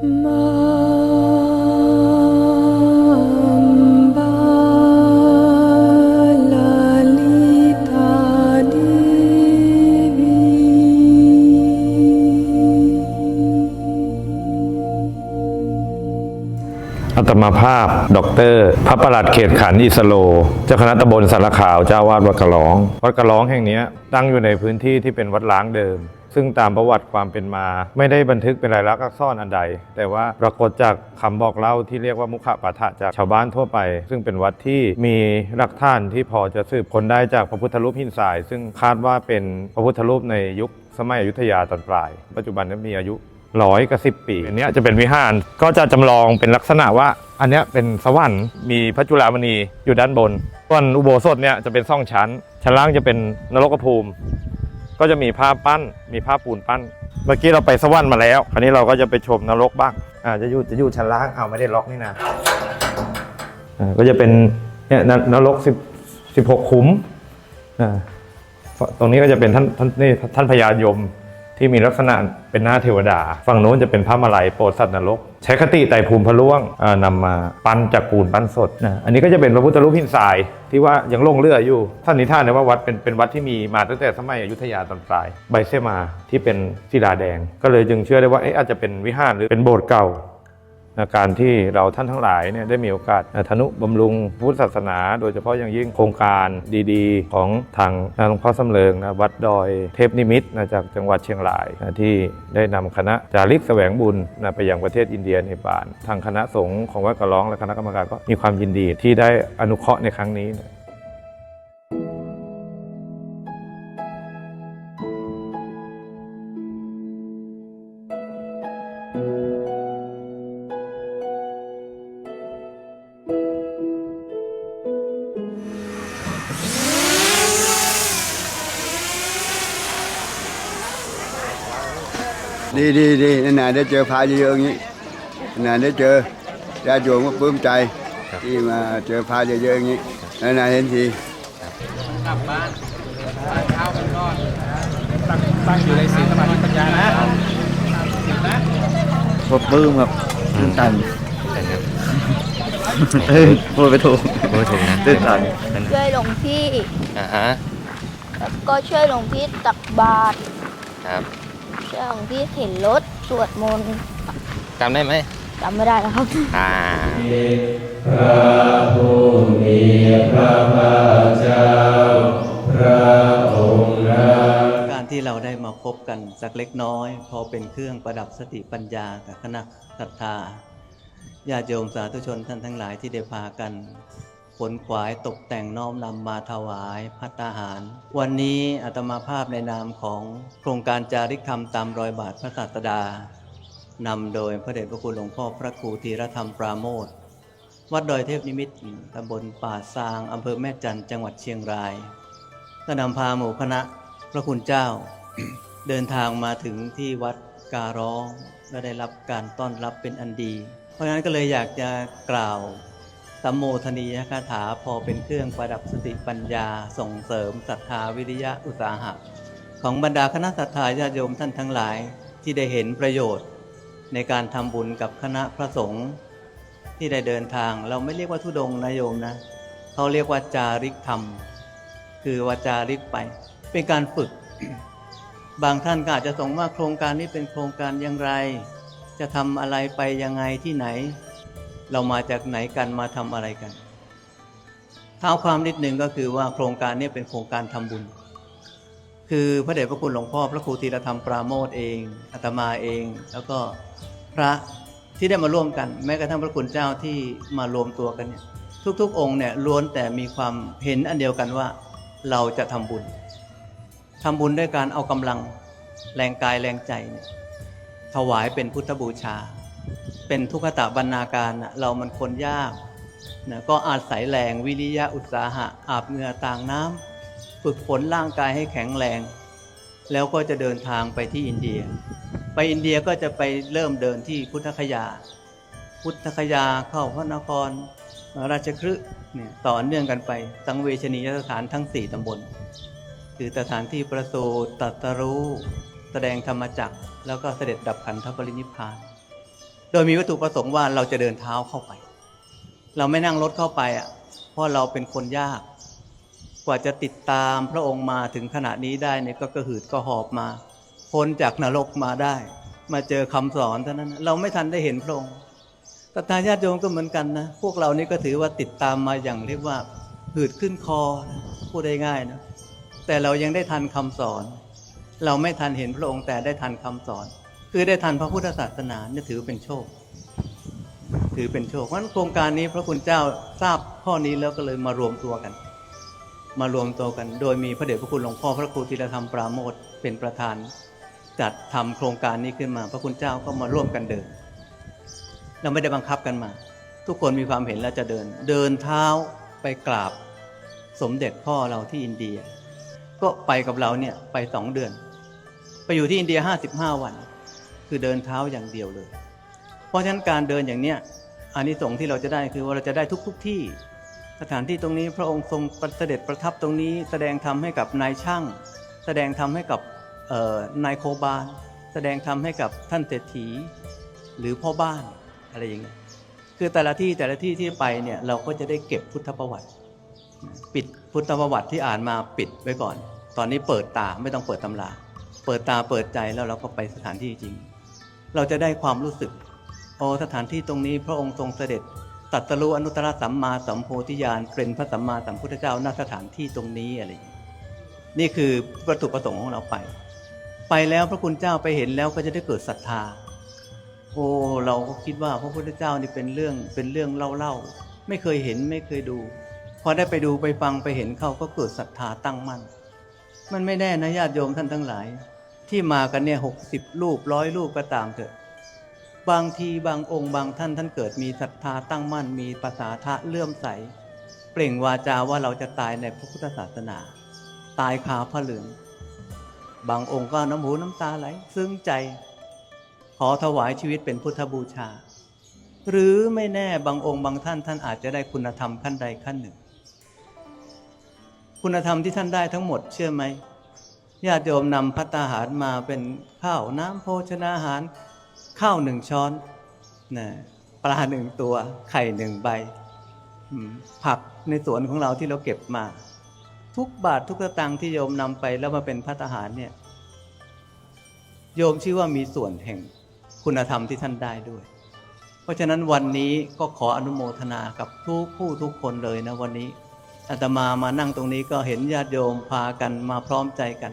อัตมาภาพ ดร พระประหลัดเขตขันอิสโล เจ้าคณะตำบลสารขาวเจ้าวาดวัดกระหลอง วัดกระหลองแห่งนี้ตั้งอยู่ในพื้นที่ที่เป็นวัดล้างเดิม ซึ่งตามประวัติความเป็นมา ไม่ได้บันทึกเป็นลายลักษณ์อักษรอันใด แต่ว่าปรากฏจากคำบอกเล่าที่เรียกว่ามุขปาฐะจากชาวบ้านทั่วไป ซึ่งเป็นวัดที่มีหลักฐานที่พอจะสืบค้นได้จากพระพุทธรูปหินทราย ซึ่งคาดว่าเป็นพระพุทธรูปในยุคสมัยอยุธยาตอนปลาย ปัจจุบันนั้นมีอายุร้อยกับสิบปีอันนี้จะเป็นวิหารก็จะจำลองเป็นลักษณะว่า อันนี้เป็นสวรรค์มีพระจุลามณีอยู่ด้านบนส่วนอุโบสถเนี่ยจะเป็นซ่องชั้น ชั้นล่างจะเป็นนรกภูมิ ก็จะมีภาพปั้น มีภาพปูนปั้น เมื่อกี้เราไปสวรรค์มาแล้ว คราวนี้เราก็จะไปชมนรกบ้าง อ่าจะอยู่จะอยู่ชั้นล่างเอาไม่ได้ล็อกนี่นะอ่าก็จะเป็นเนี่ยนนรกสิบสิบหกขุมอ่าตรงนี้ก็จะเป็นท่านท่านนี่ท่านพญายม ที่มีลักษณะเป็นหน้าเทวดา ฝั่งโน้นจะเป็นพระมาลัยโปรดสัตว์นรก ใช้คติไตรภูมิพระล่วงนำนำมาปั้นจากปูนปั้นสดนะอันนี้ก็จะเป็นพระพุทธรูปหินทรายที่ว่ายังลงเลืออยู่ท่านนิทานเนี่ยว่าวัดเป็นเป็นวัดที่มีมาตั้งแต่สมัยอยุธยาตอนปลาย ใบเสมาที่เป็นศิลาแดง ก็เลยจึงเชื่อได้ว่าเอ๊ะอาจจะเป็นวิหารหรือเป็นโบสถ์เก่า การที่เราท่านทั้งหลายเนี่ยได้มีโอกาสทนุบำรุงพุทธศาสนา โดยเฉพาะอย่างยิ่งโครงการดีๆ ของทางหลวงพ่อสำเริงนะวัดดอยเทพนิมิตนะจากจังหวัดเชียงรายนะที่ได้นำคณะจาริกแสวงบุญนะไปยังประเทศอินเดียในป่าน ทางคณะสงฆ์ของวัดกระร้องและคณะกรรมการก็มีความยินดีที่ได้อนุเคราะห์ในครั้งนี้นะ ดีดีดีนานๆได้เจอพระเยอะๆอย่างนี้นานๆได้เจอญาติโยมก็ปลื้มใจที่มาเจอพระเยอะๆอย่างนี้นานๆเห็นทีผมปลื้มครับตื้นตันเอ้ยพูดไปถูกพูดถึงนะตื้นตันช่วยหลวงพี่อ่าฮะแล้วก็ช่วยหลวงพี่ตักบาตรครับ ช่วยหลวงพี่เข็นรถสวดมนต์จำได้ไหมจำไม่ได้แล้วครับ อ่าการที่เราได้มาพบกันสักเล็กน้อย พอเป็นเครื่องประดับสติปัญญากับคณะศรัทธาญาติโยมสาธุชนท่านทั้งหลายที่ได้พากัน ขนขวายตกแต่งน้อมนำมาถวายพัตตาหาร วันนี้อาตมาภาพในนามของโครงการจาริกธรรมตามรอยบาทพระศาสดานำโดยพระเดชพระคุณหลวงพ่อพระครูธีรธรรมปราโมทวัดดอยเทพนิมิตตำบลป่าซางอำเภอแม่จันจังหวัดเชียงรายก็นำพาหมู่คณะพระคุณเจ้า เดินทางมาถึงที่วัดการ้องและได้รับการต้อนรับเป็นอันดี เพราะฉะนั้นก็เลยอยากจะกล่าว สัมโมทนียคาถาพอเป็นเครื่องประดับสติปัญญาส่งเสริมศรัทธาวิริยะอุตสาหะ ของบรรดาคณะศรัทธาญาติโยมท่านทั้งหลายที่ได้เห็นประโยชน์ ในการทำบุญกับคณะพระสงฆ์ที่ได้เดินทาง เราไม่เรียกว่าทุดงนะโยมนะเขาเรียกว่าจาริกธรรม คือวาจาริกไป เป็นการฝึก บางท่านก็อาจจะสงว่าโครงการนี้เป็นโครงการอย่างไร จะทำอะไรไปยังไงที่ไหน เรามาจากไหนกันมาทำอะไรกันเท้าความนิดนึงก็คือว่าโครงการนี้เป็นโครงการทำบุญ คือพระเดชพระคุณหลวงพ่อพระครูธีรธรรมปราโมทเองอาตมาเอง แล้วก็พระที่ได้มาร่วมกัน แม้กระทั่งพระคุณเจ้าที่มารวมตัวกันเนี่ยทุก ๆ องค์เนี่ยล้วนแต่มีความเห็นอันเดียวกันว่าเราจะทำบุญทำบุญด้วยการเอากำลังแรงกายแรงใจเนี่ยถวายเป็นพุทธบูชา เป็นทุกขตะบรรณาการเรามันคนยากนะก็อาศัยแรงวิริยะอุตสาหะอาบเหงื่อต่างน้ำฝึกฝนร่างกายให้แข็งแรง แล้วก็จะเดินทางไปที่อินเดีย ไปอินเดียก็จะไปเริ่มเดินที่พุทธคยา พุทธคยาเข้าพระนครราชคฤห์เนี่ยต่อเนื่องกันไปสังเวชนียสถานทั้ง 4ตำบล คือสถานที่ประสูติตรัสรู้ แสดงธรรมจักร แล้วก็เสด็จดับขันธปรินิพพาน โดยมีวัตถุประสงค์ว่าเราจะเดินเท้าเข้าไป เราไม่นั่งรถเข้าไปอะเพราะเราเป็นคนยาก กว่าจะติดตามพระองค์มาถึงขณะนี้ได้เนี่ยก็กระหืดก็หอบมา พ้นจากนรกมาได้ มาเจอคำสอนเท่านั้น เราไม่ทันได้เห็นพระองค์ตถาญาติโยมก็เหมือนกันนะ พวกเรานี่ก็ถือว่าติดตามมาอย่างเรียกว่าหืดขึ้นคอนะพูดได้ง่ายนะแต่เรายังได้ทันคำสอน เราไม่ทันเห็นพระองค์แต่ได้ทันคำสอน คือได้ทันพระพุทธศาสนาเนี่ยถือเป็นโชค ถือเป็นโชคเพราะงั้นโครงการนี้พระคุณเจ้าทราบข้อนี้แล้วก็เลยมารวมตัวกัน มารวมตัวกัน โดยมีพระเดชพระคุณหลวงพ่อพระครูธีรธรรมปราโมทเป็นประธาน จัดทำโครงการนี้ขึ้นมา พระคุณเจ้าก็มาร่วมกันเดินเราไม่ได้บังคับกันมา ทุกคนมีความเห็นแล้วจะเดิน เดินเท้าไปกราบสมเด็จพ่อเราที่อินเดีย ก็ไปกับเราเนี่ยไปสองเดือน ไปอยู่ที่อินเดียห้าสิบห้าวัน คือเดินเท้าอย่างเดียวเลย เพราะฉะนั้นการเดินอย่างเนี้ยอานิสงส์ที่เราจะได้คือว่าเราจะได้ทุกทุกที่ สถานที่ตรงนี้พระองค์ทรงประเสด็จประทับตรงนี้ แสดงธรรมให้กับนายช่าง แสดงธรรมให้กับนายโคบาลแสดงธรรมให้กับท่านเศรษฐี หรือพ่อบ้านอะไรอย่างเงี้ยคือแต่ละที่แต่ละที่ที่ไปเนี่ยเราก็จะได้เก็บพุทธประวัติ ปิดพุทธประวัติที่อ่านมาปิดไว้ก่อน ตอนนี้เปิดตาไม่ต้องเปิดตำรา เปิดตาเปิดใจแล้วเราก็ไปสถานที่จริง เราจะได้ความรู้สึกโอสถานที่ตรงนี้พระองค์ทรงเสด็จตรัสรู้อนุตตรสัมมาสัมโพธิญาณเป็นพระสัมมาสัมพุทธเจ้าณสถานที่ตรงนี้อะไรอย่างนี้นี่คือวัตถุประสงค์ของเราไป ไปแล้วพระคุณเจ้าไปเห็นแล้วก็จะได้เกิดศรัทธา โอ้เราก็คิดว่าพระพุทธเจ้านี่เป็นเรื่องเป็นเรื่องเล่าๆไม่เคยเห็นไม่เคยดู พอได้ไปดูไปฟังไปเห็นเขาก็เกิดศรัทธาตั้งมั่น มันไม่แน่นะญาติโยมท่านทั้งหลาย ที่มากันเนี่ยหกสิบรูปร้อยรูปก็ตามเถอะ บางทีบางองค์บางท่านท่านเกิดมีศรัทธาตั้งมั่นมีภาษาทะเลื่อมใส เปล่งวาจาว่าเราจะตายในพระพุทธศาสนา ตายคาพระเหลือง บางองค์ก็น้ำหูน้ำตาไหล ซึ้งใจ ขอถวายชีวิตเป็นพุทธบูชา หรือไม่แน่บางองค์บางท่านท่านอาจจะได้คุณธรรมขั้นใดขั้นหนึ่ง คุณธรรมที่ท่านได้ทั้งหมดเชื่อไหม ญาติโยมนำพัตตาหารมาเป็นข้าวน้ำโภชนาหาร ข้าวหนึ่งช้อนนะปลาหนึ่งตัว ไข่หนึ่งใบ ผักในสวนของเราที่เราเก็บมา ทุกบาททุกสตางค์ที่โยมนำไปแล้วมาเป็นพัตตาหารเนี่ยโยมชื่อว่ามีส่วนแห่งคุณธรรมที่ท่านได้ด้วย เพราะฉะนั้นวันนี้ก็ขออนุโมทนากับทุกผู้ทุกคนเลยนะวันนี้ อาตมามานั่งตรงนี้ก็เห็นญาติโยมพากันมาพร้อมใจกัน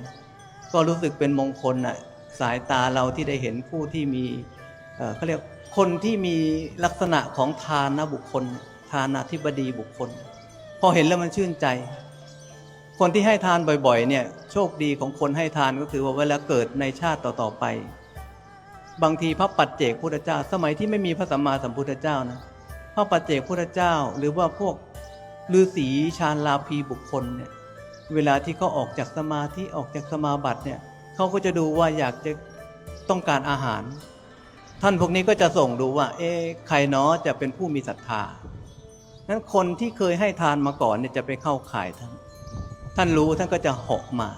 ก็รู้สึกเป็นมงคลน่ะสายตาเราที่ได้เห็นผู้ที่มีเขาเรียกคนที่มีลักษณะของทานบุคคล ทานาธิบดีบุคคล พอเห็นแล้วมันชื่นใจ คนที่ให้ทานบ่อยๆเนี่ยโชคดีของคนให้ทานก็คือว่าเวลาเกิดในชาติต่อๆไป บางทีพระปัจเจกพุทธเจ้า สมัยที่ไม่มีพระสัมมาสัมพุทธเจ้านะพระปัจเจกพุทธเจ้า หรือว่าพวก ฤาษีชาญลาภีบุคคลเนี่ยเวลาที่เขาออกจากสมาธิออกจากสมาบัติเนี่ยเขาก็จะดูว่าอยากจะต้องการอาหาร ท่านพวกนี้ก็จะส่งดูว่า เอ๊ใครเนาะจะเป็นผู้มีศรัทธานั้นคนที่เคยให้ทานมาก่อนเนี่ยจะไปเข้าข่ายท่าน ท่านรู้ท่านก็จะเหาะมา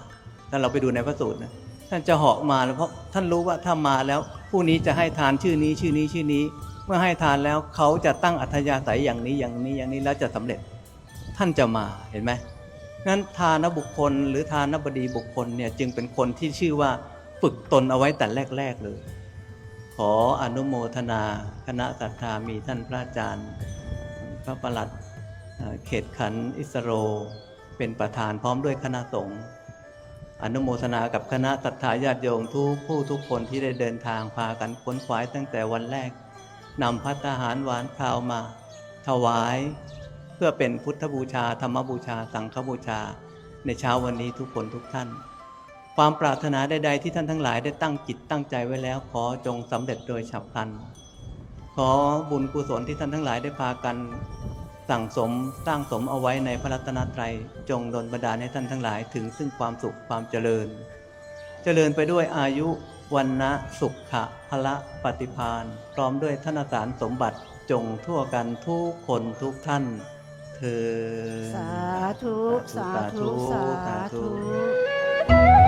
ถ้าเราไปดูในพระสูตรนะท่านจะเหาะมาแล้วเพราะท่านรู้ว่าถ้ามาแล้ว ผู้นี้จะให้ทานชื่อนี้ชื่อนี้ชื่อนี้ เมื่อให้ทานแล้วเขาจะตั้งอัธยาศัยอย่างนี้อย่างนี้อย่างนี้แล้วจะสำเร็จ ท่านจะมาเห็นไหมนั้นทานบุคคลหรือทานบดีบุคคลเนี่ยจึงเป็นคนที่ชื่อว่าฝึกตนเอาไว้แต่แรก ๆ เลย ขออนุโมทนาคณะศรัทธามีท่านพระอาจารย์ พระประหลัดเขตขันอิสโร เป็นประธานพร้อมด้วยคณะสงฆ์อนุโมทนากับคณะศรัทธาญาติโยมทุกผู้ทุกคนที่ได้เดินทางพากันค้นขวายตั้งแต่วันแรกนำพัตตาหารหวานข้าวมา ถวาย พื่อเป็นพุทธบูชา ธรรมบูชา สังฆบูชา ในเช้าวันนี้ทุกคนทุกท่าน ความปรารถนาใดๆที่ท่านทั้งหลายได้ตั้งจิตตั้งใจไว้แล้ว ขอจงสำเร็จโดยฉับพลัน ขอบุญกุศลที่ท่านทั้งหลายได้พากัน สั่งสมสร้างสมเอาไว้ในพระรัตนตรัย จงดลบันดาลให้ท่านทั้งหลายถึงซึ่งความสุขความเจริญ เจริญไปด้วยอายุวันนะสุขะพละปฏิพานพร้อมด้วยธนสารสมบัติจงทั่วกันทุกคนทุกท่าน เธอญสาธุ สาธุ สาสาธุธุ